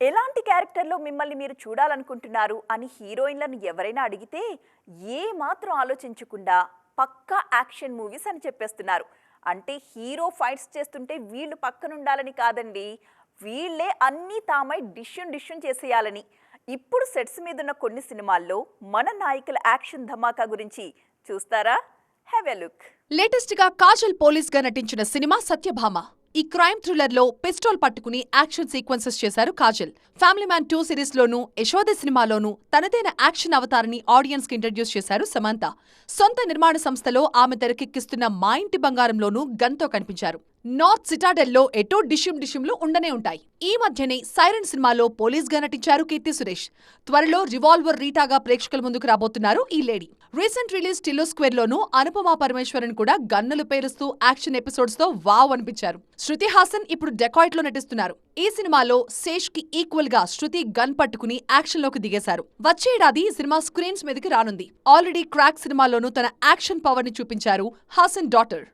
ఎలాంటి క్యారెక్టర్లో మిమ్మల్ని మీరు చూడాలనుకుంటున్నారు అని హీరోయిన్లను ఎవరైనా అడిగితే ఏ మాత్రం ఆలోచించకుండా పక్కా యాక్షన్ మూవీస్ అని చెప్పేస్తున్నారు. అంటే హీరో ఫైట్స్ చేస్తుంటే వీళ్ళు పక్కనుండాలని కాదండి. వీళ్ళే అన్నీ తామై డిష్యూన్ డిష్యూన్ చేసేయాలని. ఇప్పుడు సెట్స్ మీద ఉన్న కొన్ని సినిమాల్లో మన నాయకుల యాక్షన్ ధమాకా గురించి చూస్తారా? హ్యావ్ ఎ లుక్ లేటెస్ట్గా కాజల్ పోలీస్గా నటించిన సినిమా సత్యభామ. ఈ క్రైమ్ థ్రిల్లర్లో పిస్టోల్ పట్టుకుని యాక్షన్ సీక్వెన్సెస్ చేశారు కాజల్. ఫ్యామిలీ మ్యాన్ టూ సిరీస్లోనూ యశోద సినిమాలోనూ తనదైన యాక్షన్ అవతారాన్ని ఆడియన్స్కి ఇంట్రడ్యూస్ చేశారు సమంత. సొంత నిర్మాణ సంస్థలో ఆమె తెరకెక్కిస్తున్న మా ఇంటి బంగారంలోనూ గన్తో కనిపించారు. నార్త్ సిటాడెల్లో ఎటో డిష్యూమ్ డిష్యూమ్లు ఉండనే ఉంటాయి. ఈ మధ్యనే సైరన్ సినిమాలో పోలీస్గా నటించారు కీర్తి సురేష్. త్వరలో రివాల్వర్ రీటాగా ప్రేక్షకుల ముందుకు రాబోతున్నారు ఈ lady. Recent release Tillu square లోను అనుపమా పరమేశ్వరన్ కూడా గన్నులు పేరుస్తూ యాక్షన్ ఎపిసోడ్స్తో వావ్ అనిపించారు. శృతి హాసన్ ఇప్పుడు డెకాయిట్లో నటిస్తున్నారు. ఈ సినిమాలో శేష్కి ఈక్వల్గా శృతి గన్ పట్టుకుని యాక్షన్లోకి దిగేశారు. వచ్చే ఏడాది ఈ సినిమా స్క్రీన్స్ మీదకి రానుంది. ఆల్రెడీ క్రాక్ సినిమాలోనూ తన యాక్షన్ పవర్ని చూపించారు హాసన్ డాటర్.